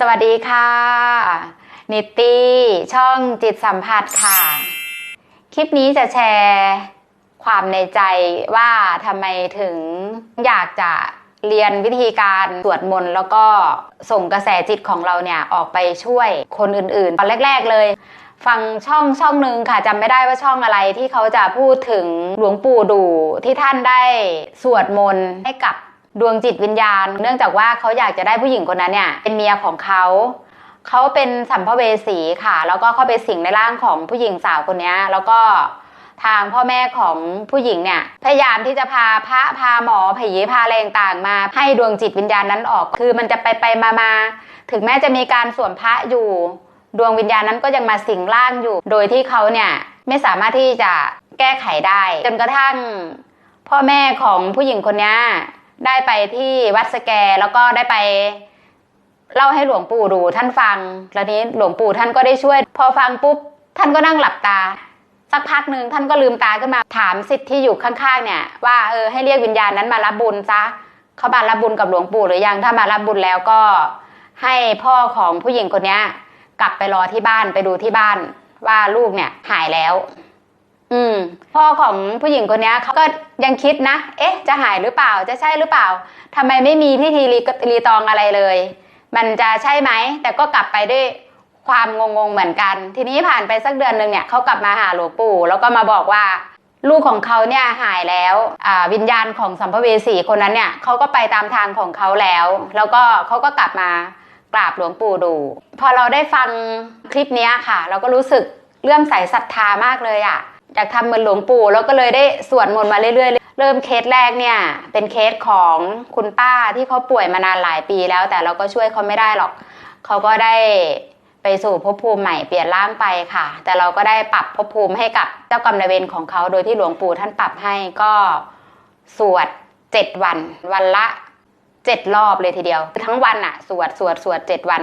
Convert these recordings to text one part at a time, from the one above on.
สวัสดีค่ะ นิตตี้ช่องจิตสัมผัสค่ะ คลิปนี้จะแชร์ความในใจว่าทำไมถึงอยากจะเรียนวิธีการสวดมนต์แล้วก็ส่งกระแสจิตของเราเนี่ย ออกไปช่วยคนอื่นๆ ตอนแรก ๆเลย ฟังช่องช่องหนึ่งค่ะจำไม่ได้ว่าช่องอะไรที่เขาจะพูดถึงหลวงปู่ดูที่ท่านได้สวดมนต์ให้กับ ดวงจิตวิญญาณ เนื่องจากว่าเขาอยากจะได้ผู้หญิงคนนั้นเนี่ยเป็นเมียของเขาเขาเป็นสัมภเวสีค่ะ แล้วก็เข้าไปสิงในร่างของผู้หญิงสาวคนนี้แล้วก็ทางพ่อแม่ของผู้หญิงเนี่ยพยายามที่จะพาพระพาหมอผีพาอะไรต่างๆมาให้ดวงจิตวิญญาณนั้นออก คือมันจะไปไปมามาถึงแม้จะมีการสวมพระอยู่ ดวงวิญญาณนั้นก็ยังมาสิงร่างอยู่ โดยที่เขาเนี่ยไม่สามารถที่จะแก้ไขได้ จนกระทั่ง พ่อแม่ของผู้หญิงคนนี้ ได้ไปที่วัดสแกแล้วก็ได้ไปเล่าให้หลวงปู่ดูท่านฟัง แล้วนี้หลวงปู่ท่านก็ได้ช่วย พอฟังปุ๊บ ท่านก็นั่งหลับตา สักพักหนึ่งท่านก็ลืมตาขึ้นมาถามสิทธิ์ที่อยู่ข้างๆเนี่ย ว่าเออให้เรียกวิญญาณนั้นมารับบุญซะเขามารับบุญกับหลวงปู่หรือยังถ้ามารับบุญแล้วก็ให้พ่อของผู้หญิงคนนี้กลับไปรอที่บ้านไปดูที่บ้านว่าลูกเนี่ยหายแล้ว อืมพ่อของผู้หญิงคนนี้เขาก็ยังคิดนะ เอ๊ะ จะหายหรือเปล่าจะใช่หรือเปล่าทำไมไม่มีพิธีรีรีตองอะไรเลย มันจะใช่ไหม แต่ก็กลับไปด้วยความงงๆเหมือนกัน ทีนี้ผ่านไปสักเดือนหนึ่งเนี่ยเขากลับมาหาหลวงปู่ แล้วก็มาบอกว่า ลูกของเขาเนี่ยหายแล้วอ่าวิญญาณของสัมภเวสีคนนั้นเนี่ยเขาก็ไปตามทางของเขาแล้ว แล้วก็เขาก็กลับมากราบหลวงปู่ดู พอเราได้ฟังคลิปนี้ค่ะ เราก็รู้สึกเลื่อมใสศรัทธามากเลยอะ่ะ อยากทำเหมือนหลวงปู่ แล้วก็เลยได้สวดมนต์มาเรื่อยๆ เริ่มเคสแรกเนี่ย เป็นเคสของคุณป้าที่เขาป่วยมานานหลายปีแล้ว แต่เราก็ช่วยเขาไม่ได้หรอก เขาก็ได้ไปสู่ภพภูมิใหม่เปลี่ยนร่างไปค่ะ แต่เราก็ได้ปรับภพภูมิให้กับเจ้ากรรมนายเวรของเขาโดยที่หลวงปู่ท่านปรับให้ก็สวดเจ็ดวัน วันละเจ็ดรอบเลยทีเดียว ทั้งวันอะสวดสวดสวดเจ็ดวัน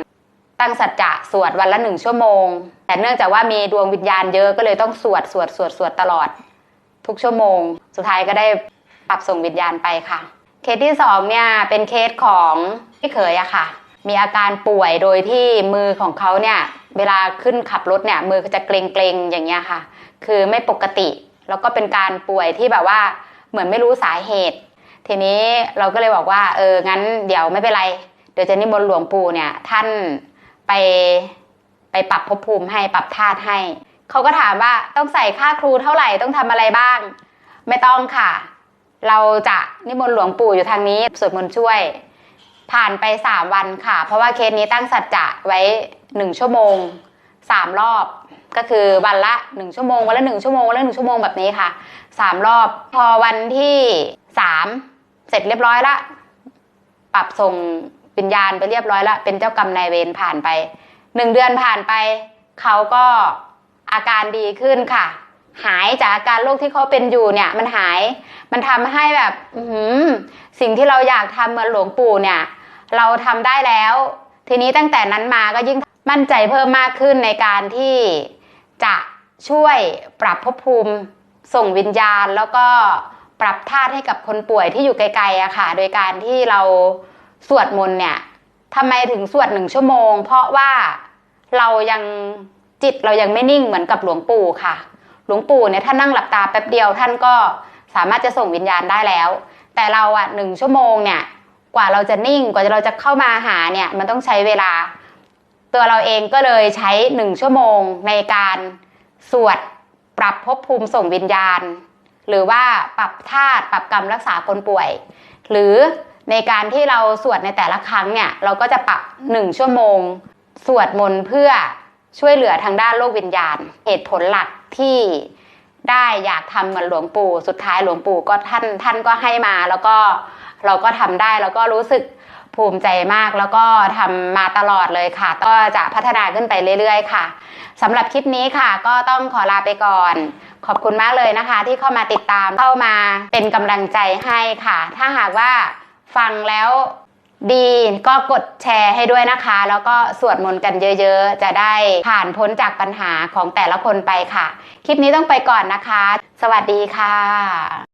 ตั้งสัจจะสวดวันละหนึ่งชั่วโมง แต่เนื่องจากว่ามีดวงวิญญาณเยอะก็เลยต้องสวดสวดสวดสวดตลอด ทุกชั่วโมง สุดท้ายก็ได้ปรับส่งวิญญาณไปค่ะ เคสที่สองเนี่ยเป็นเคสของพี่เขยอะค่ะ มีอาการป่วยโดยที่มือของเขาเนี่ยเวลาขึ้นขับรถเนี่ยมือจะเกรงเกรงๆอย่างเงี้ยค่ะ คือไม่ปกติ แล้วก็เป็นการป่วยที่แบบว่าเหมือนไม่รู้สาเหตุ ทีนี้เราก็เลยบอกว่าเอองั้นเดี๋ยวไม่เป็นไรเดี๋ยวจะนิมนต์หลวงปู่เนี่ยท่าน ไปไปปรับภพภูมิให้ปรับธาตุให้ เขาก็ถามว่าต้องใส่ค่าครูเท่าไหร่ต้องทำอะไรบ้าง ไม่ต้องค่ะ เราจะนิมนต์หลวงปู่อยู่ทางนี้สวดมนต์ช่วย ผ่านไปสามวันค่ะ เพราะว่าเคสนี้ตั้งสัจจะไว้หนึ่งชั่วโมงสามรอบก็คือวันละหนึ่งชั่วโมงวันละหนึ่งชั่วโมงวันละหนึ่งชั่วโมงแบบนี้ค่ะสามรอบพอวันที่สามเสร็จเรียบร้อยละ ปรับส่ง วิญญาณไปเรียบร้อยแล้วเป็นเจ้ากรรมนายเวรผ่านไปหนึ่งเดือนผ่านไป เขาก็อาการดีขึ้นค่ะ หายจากอาการโรคที่เขาเป็นอยู่เนี่ย มันหายมันทำให้แบบสิ่งที่เราอยากทำเหมือนหลวงปู่เนี่ย เราทำได้แล้ว ทีนี้ตั้งแต่นั้นมาก็ยิ่งมั่นใจเพิ่มมากขึ้นในการที่จะช่วยปรับภพภูมิส่งวิญญาณ แล้วก็ปรับธาตุให้กับคนป่วยที่อยู่ไกลๆอะค่ะ โดยการที่เรา สวดมนต์เนี่ยทำไมถึงสวดหนึ่งชั่วโมง เพราะว่าเรายังจิตเรายังไม่นิ่งเหมือนกับหลวงปู่ค่ะ หลวงปู่เนี่ยท่านนั่งหลับตาแป๊บเดียวท่านก็สามารถจะส่งวิญญาณได้แล้ว แต่เราอะหนึ่งชั่วโมงเนี่ยกว่าเราจะนิ่งกว่าเราจะเข้ามาหาเนี่ยมันต้องใช้เวลา ตัวเราเองก็เลยใช้หนึ่งชั่วโมงในการสวดปรับภพภูมิส่งวิญญาณ หรือว่าปรับธาตุปรับกรรมรักษาคนป่วย หรือ ในการที่เราสวดในแต่ละครั้งเนี่ยเราก็จะปรับหนึ่งชั่วโมง สวดมนต์เพื่อช่วยเหลือทางด้านโลกวิญญาณ เหตุผลหลักที่ได้อยากทำเหมือนหลวงปู่ สุดท้ายหลวงปู่ก็ท่านท่านก็ให้มาแล้วก็เราก็ทำได้แล้วก็รู้สึกภูมิใจมากแล้วก็ทำมาตลอดเลยค่ะ ก็จะพัฒนาขึ้นไปเรื่อย ๆ ค่ะสำหรับคลิปนี้ค่ะ ก็ต้องขอลาไปก่อน ขอบคุณมากเลยนะคะ ที่เข้ามาติดตามเข้ามาเป็นกำลังใจให้ค่ะ ถ้าหากว่า ฟังแล้วดีก็กดแชร์ให้ด้วยนะคะ แล้วก็สวดมนต์กันเยอะๆ จะได้ผ่านพ้นจากปัญหาของแต่ละคนไปค่ะ คลิปนี้ต้องไปก่อนนะคะ สวัสดีค่ะ